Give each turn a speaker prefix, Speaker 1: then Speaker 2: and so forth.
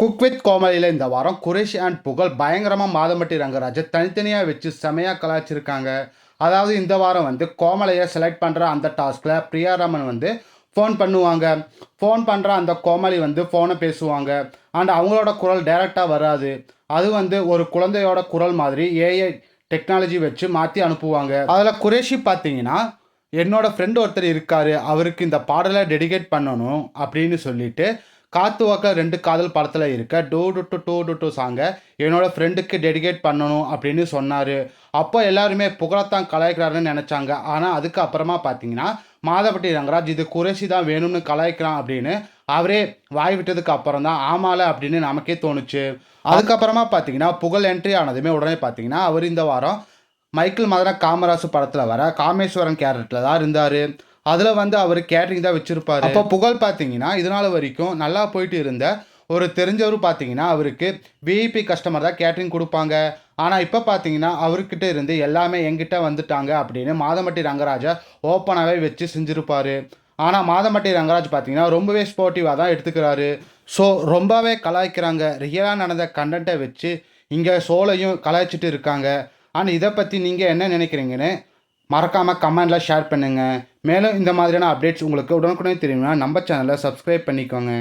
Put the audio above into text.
Speaker 1: Cook with கோமலியில் இந்த வாரம் Quraysh and புகழ் பயங்கரமாக மாதம்பட்டி ரங்கராஜை தனித்தனியாக வச்சு செமையாக கலாய்ச்சிருக்காங்க. அதாவது இந்த வாரம் வந்து கோமலையை செலக்ட் பண்ணுற அந்த டாஸ்கில் பிரியாராமன் வந்து ஃபோன் பண்ணுவாங்க. ஃபோன் பண்ணுற அந்த கோமலி வந்து ஃபோனை பேசுவாங்க. அண்ட் அவங்களோட குரல் டைரெக்டாக வராது. அது வந்து ஒரு குழந்தையோட குரல் மாதிரி ஏஐ டெக்னாலஜி வச்சு மாற்றி அனுப்புவாங்க. அதில் குரேஷி பார்த்தீங்கன்னா என்னோட ஃப்ரெண்டு ஒருத்தர் இருக்கார் அவருக்கு இந்த பாடலை டெடிகேட் பண்ணணும் அப்படின்னு சொல்லிட்டு காத்து ரெண்டு காதல் படத்தில் இருக்க டூ டு டு டூ டு டூ சாங்கை என்னோடய ஃப்ரெண்டுக்கு டெடிகேட் பண்ணணும் அப்படின்னு சொன்னார். அப்போ எல்லாருமே புகழத்தான் கலாய்க்கிறாருன்னு நினச்சாங்க. ஆனால் அதுக்கு அப்புறமா பார்த்தீங்கன்னா மாதப்பட்டி ரங்கராஜ் இது குறைசி தான் வேணும்னு கலாய்க்கிறான் அப்படின்னு அவரே வாய் விட்டதுக்கு அப்புறம் தான் ஆமால அப்படின்னு நமக்கே தோணுச்சு. அதுக்கப்புறமா பார்த்தீங்கன்னா புகழ் என்ட்ரி ஆனதுமே உடனே பார்த்தீங்கன்னா அவர் இந்த வாரம் மைக்கேல் மதன காமராசு படத்தில் வர காமேஸ்வரன் கேரக்டரில் தான் இருந்தார். அதில் வந்து அவர் கேட்டரிங் தான் வச்சுருப்பார். அப்போ புகழ் பார்த்தீங்கன்னா இதனால் வரைக்கும் நல்லா போயிட்டு இருந்த ஒரு தெரிஞ்சவர் பார்த்தீங்கன்னா அவருக்கு விஐபி கஸ்டமர் தான் கேட்டரிங் கொடுப்பாங்க. ஆனால் இப்போ பார்த்தீங்கன்னா அவர்கிட்ட இருந்து எல்லாமே எங்கிட்ட வந்துட்டாங்க அப்படின்னு மாதம்பட்டி ரங்கராஜா ஓப்பனாகவே வச்சு செஞ்சுருப்பாரு. ஆனால் மாதம்பட்டி ரங்கராஜ் பார்த்தீங்கன்னா ரொம்பவே ஸ்போர்ட்டிவாக தான் எடுத்துக்கிறாரு. ஸோ ரொம்பவே கலாய்க்கிறாங்க. ரியலாக நடந்த கண்டென்ட்டை வச்சு இங்கே சோலையும் கலாய்ச்சிட்டு இருக்காங்க. ஆனால் இதை பற்றி நீங்கள் என்ன நினைக்கிறீங்கன்னு மறக்காமல் கமெண்டில் ஷேர் பண்ணுங்கள் மேலும் இந்த மாதிரியான அப்டேட்ஸ் உங்களுக்கு உடனுக்குடனே தெரியும்னா நம்ம சேனலை சப்ஸ்கிரைப் பண்ணிக்கோங்க.